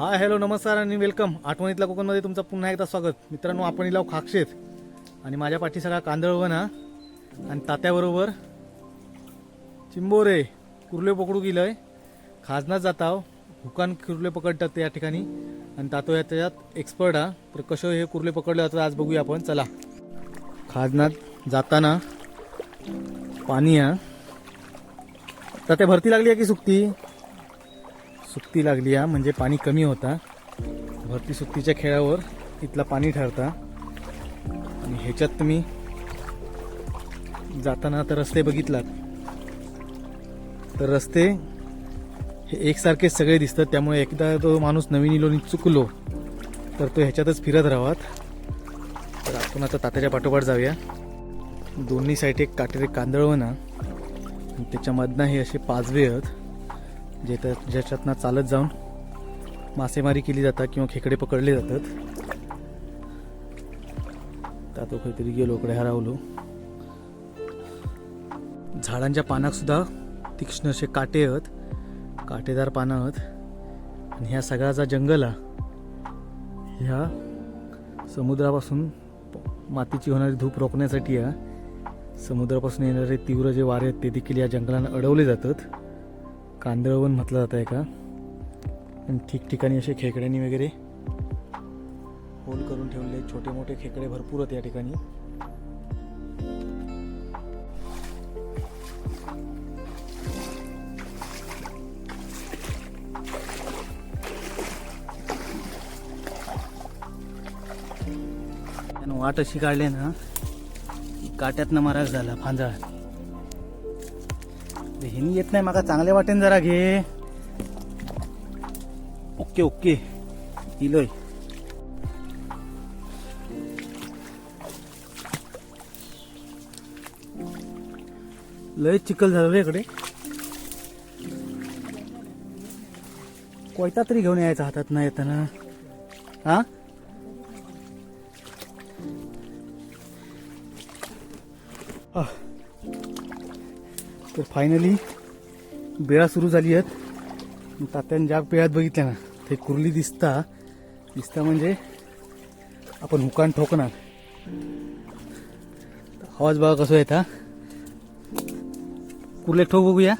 हा हॅलो नमस्कार आणि वेलकम आठवणीतल्या कोकणमध्ये तुमचं पुन्हा एकदा स्वागत. मित्रांनो आपण इलाव खाक्षेत. आणि माझ्या पाठी सगळा कांदळवन हा आणि तात्याबरोबर चिंबोरे कुर्ले पकडू गेलं आहे खाजनात जाताव हुकान कुर्ले पकडतात या ठिकाणी. आणि तातो या त्याच्यात एक्सपर्ट हा. तर कसं हे कुर्ले पकडले जातात आज बघूया आपण. चला. खाजनात जाताना पाणी हा. तात्या भरती लागली आहे की सुकती? सुकती लागली हा म्हणजे पाणी कमी होता. भरती सुकतीच्या खेळावर इथला पाणी ठरता. आणि ह्याच्यात तुम्ही जाताना तर रस्ते बघितलात. तर रस्ते हे एकसारखेच सगळे दिसतात त्यामुळे एकदा तो माणूस नवीन इलोनी चुकलो तर तो ह्याच्यातच फिरत राहावात तर आपण आता तात्याच्या पाठोपाठ जाऊया. दोन्ही साईड एक काटेरे कांदळवना आणि त्याच्यामधनं हे असे पाचवे आहेत. जे तर ज्याच्यातनं चालत जाऊन मासेमारी केली जातात किंवा खेकडे पकडले जातात. त्या तो काहीतरी गेलो इकडे हरवलो. झाडांच्या पानात सुद्धा तीक्ष्ण असे काटे आहेत काटेदार पानं आहेत आणि ह्या सगळ्याचा जंगल आहे ह्या समुद्रापासून मातीची होणारी धूप रोखण्यासाठी या समुद्रापासून येणारे तीव्र जे वारे आहेत ते देखील या जंगलानं अडवले जातात. कांदळवन म्हटलं जातं आहे का आणि ठिकठिकाणी असे खेकड्यांनी वगैरे होल करून ठेवले. छोटे मोठे खेकडे भरपूर आहेत या ठिकाणी. वाट अशी काढली ना काट्यातनं माराक झाला फांदळा हिनी येत नाही मला चांगले वाटेन जरा घे. Okay okay. इलोय लय. चिखल झालं रे इकडे. कोयता तरी घेऊन यायचा हातात ना येताना. हा? आह. तर फायनली बेळा सुरू झाली आहेत. तात्याने ज्या पेळात बघितल्या ना ते कुर्ली दिसता. दिसता म्हणजे आपण हुकान ठोकणार. आवाज बघा कसं येत हा. कुर्ले ठोक बघूया.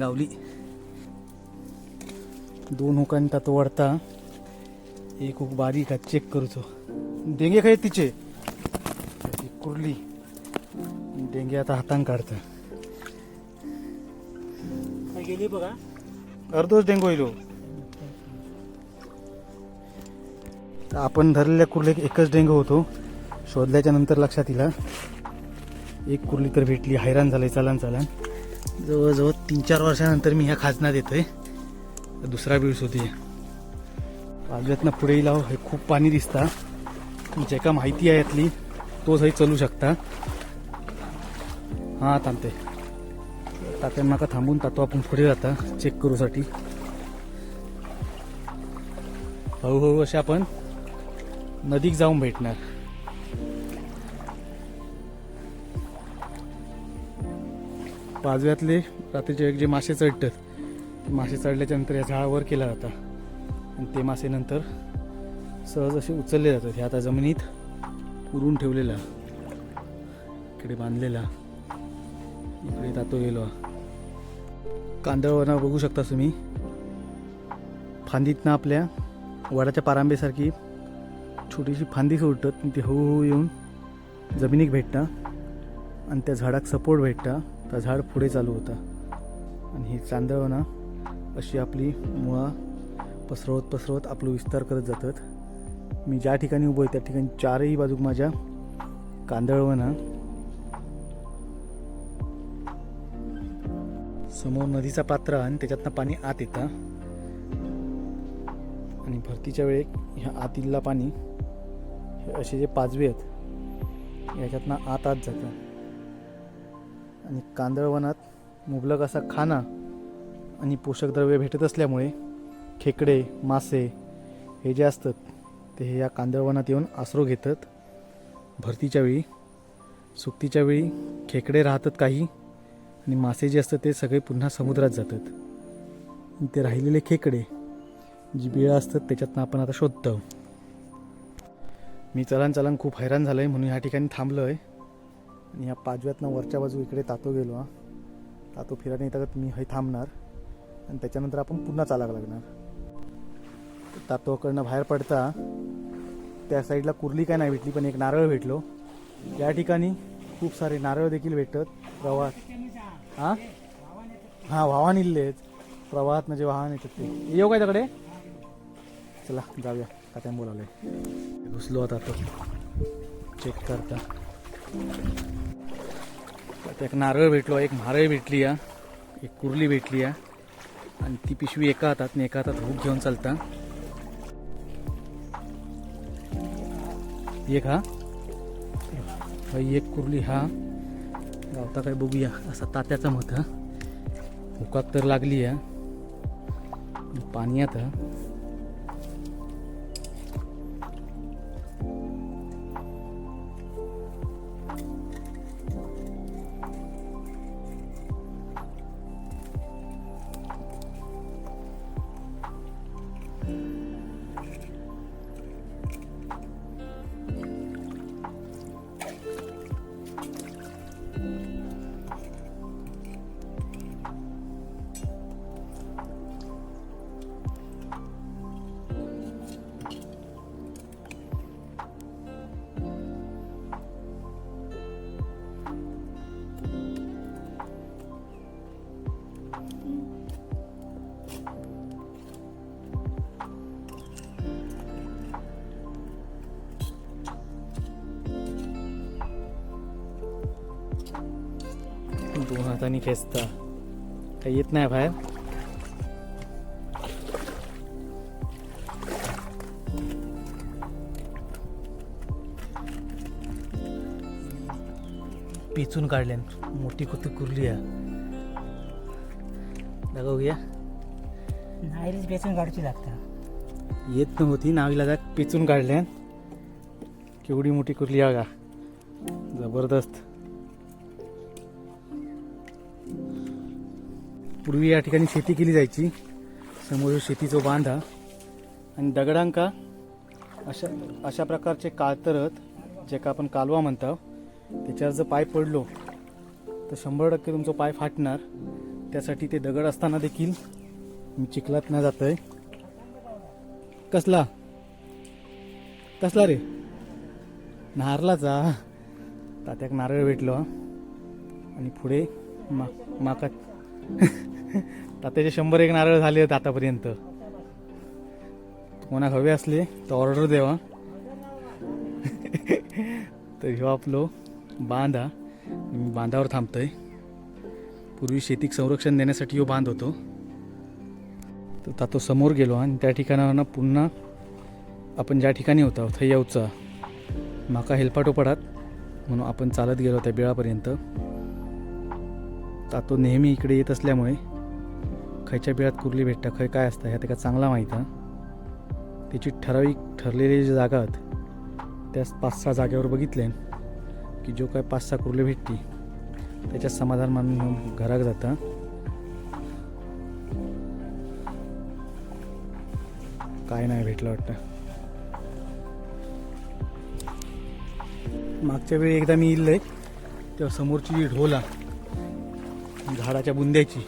गावली. दोन हुकान तात वडता एक हुक बारीक हा चेक करूचो. देंगे खाय तिचे? कुर्ली. डेंगे आता हातान काढतं गेली बघा. अर्धोच डेंगू येलो आपण धरलेल्या कुर्ले एकच डेंगू होतो. शोधल्याच्या नंतर लक्षात इला एक कुर्ली तर भेटली हैराण झालंय चालन चालन. जवळजवळ तीन चार वर्षानंतर मी ह्या खाजनात येतोय. दुसरा बीळ होती पालव्यातनं पुढे लाव हे खूप पाणी दिसता. ज्याका माहिती आहे यातली तोच हे चलू शकता. हा थांबते तात्यान नका थांबून तातो आपण पुढे जाता चेक करूसाठी हळूहळू असे आपण नदीक जाऊन भेटणार. पाजव्यातले रात्रीचे एक जे मासे चढतात ते मासे चढल्याच्या नंतर या झाडावर केला जाता. आणि ते मासे नंतर सहज असे उचलले जातात. हे आता जमिनीत पुरून ठेवलेला इकडे बांधलेला. इकडे जातो गेलो कांदळवना बघू शकता तुम्ही. फांदीतनं आपल्या वडाच्या पारांबेसारखी छोटीशी फांदी सोडतात आणि ती हळूहळू येऊन जमिनीक भेटता. आणि त्या झाडाक सपोर्ट भेटता. त्या झाड पुढे चालू होता. आणि ही चांदळवना अशी आपली मुळा पसरवत पसरवत आपलं विस्तार करत जातात. मी ज्या ठिकाणी उभं आहे त्या ठिकाणी चारही बाजूक माझ्या कांदळवना समोर नदीचा पात्र आणि त्याच्यातनं पाणी आत येतं. आणि भरतीच्या वेळी ह्या आतीला पाणी हे असे जे पाचवे आहेत याच्यातनं आत आत जातं. आणि कांदळवनात मुबलक असा खाना आणि पोषक द्रव्य भेटत असल्यामुळे खेकडे मासे हे जे असतात ते हे या कांदळवनात येऊन आसरो घेतात. भरतीच्या वेळी सुक्तीच्या वेळी खेकडे राहतात काही आणि मासे जे असतात ते सगळे पुन्हा समुद्रात जातात. ते राहिलेले खेकडे जी बिळं असतात त्याच्यातनं आपण आता शोधतो. मी चलन चलन खूप हैराण झालं आहे म्हणून ह्या ठिकाणी थांबलो आहे आणि ह्या पाचव्यातनं वरच्या बाजू इकडे तातो गेलो हा. तातो फिरायला येतात मी हे थांबणार. आणि त्याच्यानंतर आपण पुन्हा चालावं लागणार. तातोकडनं बाहेर पडता त्या साईडला कुर्ली काय नाही भेटली पण एक नारळ भेटलो. या ठिकाणी खूप सारे नारळ देखील भेटतात प्रवास हां? हां वाहन इल्लेच प्रवाहात म्हणजे वाहन येतात ते. येऊ काय तिकडे चला जाऊया. काय बोलावले घुसलो आता तो. चेक करता. आता एक नारळ भेटलो एक म्हारळ भेटली या एक कुर्ली भेटली या आणि ती पिशवी एका हातात आणि एका हातात हुक घेऊन चालता. एक हा. एक कुर्ली हा. गावता काय बघूया. असा तात्याचा मत हुकात हुकाक तर लागली आहे पाणी आता हाताने खेचता काही येत नाही बाहेर. पिचून काढले मोठी कुती कुरली आहे दाखवूया नाहीच बेचून काढची लागतं. येत नव्हती नावीला जा पिचून काढल्या केवढी मोठी कुरली आहे का जबरदस्त. पूर्वी या ठिकाणी शेती केली जायची. समोर शेतीचा बांधा. आणि दगडांका अशा अशा प्रकारचे काळतरत जे का आपण कालवा म्हणतो त्याच्यावर जर पाय पडलो तर शंभर टक्के तुमचा पाय फाटणार. त्यासाठी ते दगड असताना देखील मी चिखलात जातं आहे कसला? कसला रे? नारलाचा तात्याक नारळ भेटलो. आणि पुढे मा माका तात्याचे शंभर एक नारळ झाले आहेत आतापर्यंत. कोणाक हवे असले तर ऑर्डर देवा तर ह्यो आपलो बांध. हा मी बांधावर थांबतोय. पूर्वी शेतीक संरक्षण देण्यासाठी ह्यो बांध होतो. तर तातो समोर गेलो आणि त्या ठिकाणावर पुन्हा आपण ज्या ठिकाणी होतो थंय येऊचा माका हेलपाटो पडात म्हणून आपण चालत गेलो त्या बिळापर्यंत. तातो नेहमी इकडे येत असल्यामुळे खयच्या बिळात कुर्ली भेटतं. खय काय असतं? ह्या त्याला चांगला माहीत आहे. त्याची ठराविक ठरलेली जी जागा आहेत त्याच पाच सहा जागेवर बघितले की जो काय पाच सहा कुर्ले भेटती त्याच्यात समाधान मानून घेऊन घराक जाता. काय नाही भेटलं वाटतं. मागच्या वेळी एकदा मी इल्लय तेव्हा समोरची जी ढोला झाडाच्या बुंद्याची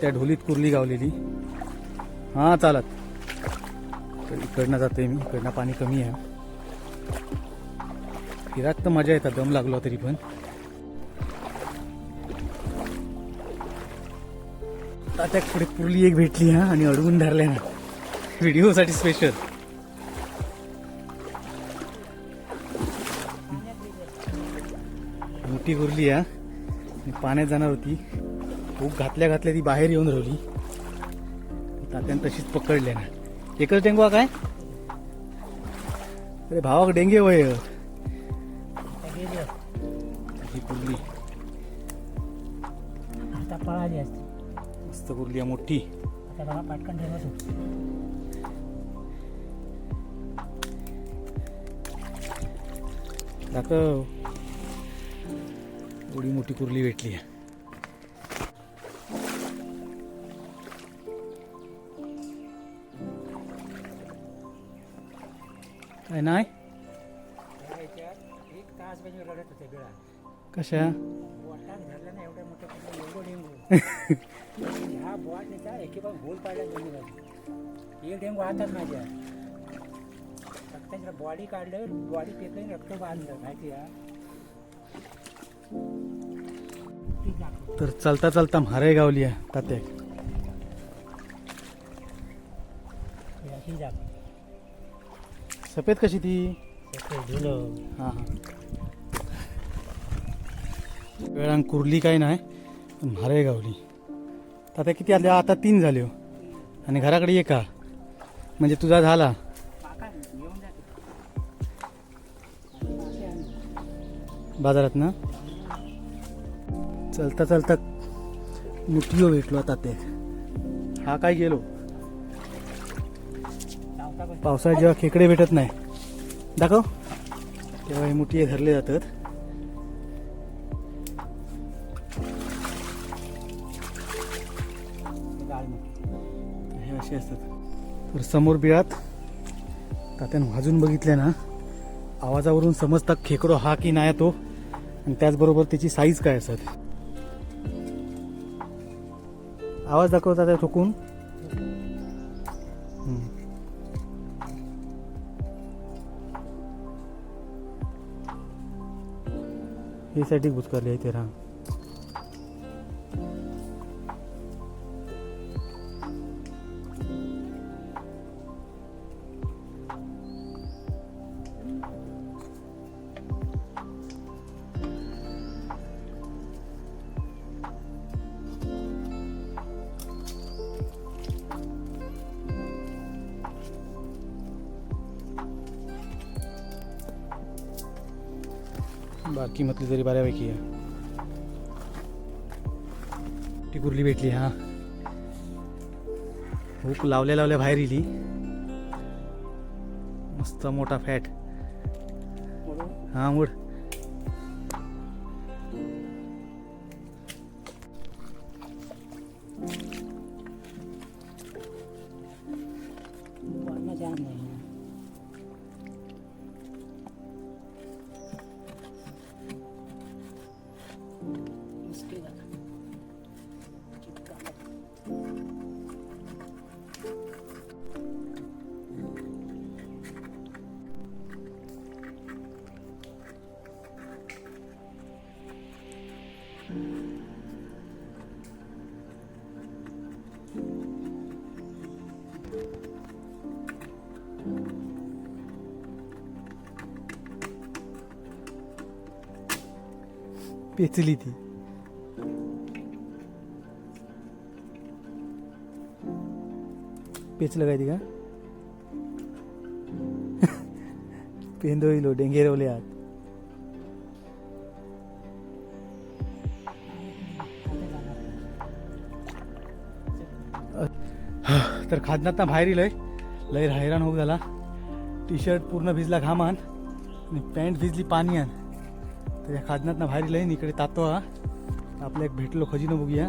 त्या ढोलीत कुर्ली गावलेली. हां चालत. तर इकडनं जातोय मी. इकडनं पाणी कमी आहे. फिरात तर मजा येतात दम लागलो तरी पण. आता पुढे कुर्ली एक भेटली हा आणि अडवून धरल्या ना. व्हिडिओसाठी स्पेशल मोठी कुर्ली हा. पाण्यात जाणार होती. खूप घातल्या घातल्या ती बाहेर येऊन राहिली. तात्यानं तशीच पकडल्या ना. एकच डेंगवा काय? अरे भावाक डेंगे वय. कुर्ली आता पळाली असते. मस्त कुर्ली आहे मोठी. आता बघा पटकन ठेवत दाखव एवढी मोठी कुर्ली भेटली आहे. एवढं नाही कशा बोट त्याचा एकेबार गोल पाडला एक डेंगू हातात माझ्या रक्ताच्या बॉडी काढलं बॉडी पेकलं रक्त बांधलं माहिती तर चालता चालता म्हारे गावली आहे तात्या. सफेद कशी ती? हां हां. वेळांग कुर्ली काय नाही पण म्हारे गावली. तात्या किती आल्या? आता तीन झाले हो. आणि घराकडे ये का म्हणजे तुझा झाला. बाजारात ना? चलता चलता मुठीयो भेटलो आता ते. हा काय गेलो? पावसाळ्यात जेव्हा खेकडे भेटत नाही. दाखव. तेव्हा हे मुठी धरले जातात. हे असे असतात. तर समोर बिळात तात्यानं वाजून बघितल्या ना आवाजावरून समजतात खेकडो हा की नाही तो आणि त्याचबरोबर त्याची साईज काय असत आवाज दाखवतात त्या ठोकून. हम्म. हे साठी बुचकारले आहे ते रांग बाकी म्हटली तरी बऱ्यापैकी आहे. ती कुर्ली भेटली हा. हुक लावल्या लावल्या बाहेर इली मस्त मोठा फॅट. हा मुड जाम पेचली ती. पेचलं काय ती का? पेंदोईलो डेंगेरवले आत. तर खादनात बाहेर लय. लय हैराण होऊ झाला. टी शर्ट पूर्ण भिजला घामान. आणि पॅन्ट भिजली पाणी आण. तर या खाजनातनं बाहेर लय इकडे तातो हा. आपल्या एक भेटलो खजिनं बघूया.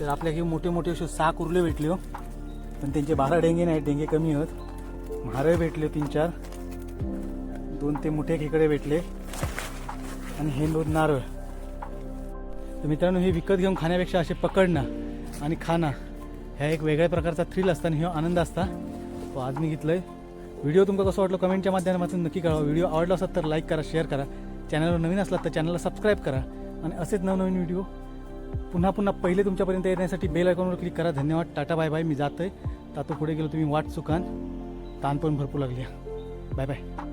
तर आपल्या हे मोठे मोठे असे सहा कुर्ले भेटले हो. पण त्यांचे बारा डेंगे नाही डेंगे कमी होत म्हारळ भेटले तीन चार. दोन ते मोठे खेकडे भेटले. आणि हे दोन नारळ. तर मित्रांनो हे विकत घेऊन खाण्यापेक्षा असे पकडणं आणि खाणं ह्या एक वेगळ्या प्रकारचा थ्रिल असता आणि हे आनंद असता. तो आज मी आहे व्हिडिओ तुमका कसं वाटलं कमेंटच्या माध्यमातून नक्की कळवा. व्हिडिओ आवडला असतात तर लाईक करा शेअर करा. चॅनलवर नवीन असला तर चॅनलला सबस्क्राईब करा आणि असेच नवनवीन व्हिडिओ पुन्हा पुन्हा पहिले तुमच्यापर्यंत येण्यासाठी बेल आयकॉनवर क्लिक करा. धन्यवाद. Tata bye bye. मी जातोय. तातो पुढे गेलो तुम्ही वाट चुकान ताण पण भरपूर लागली. Bye bye.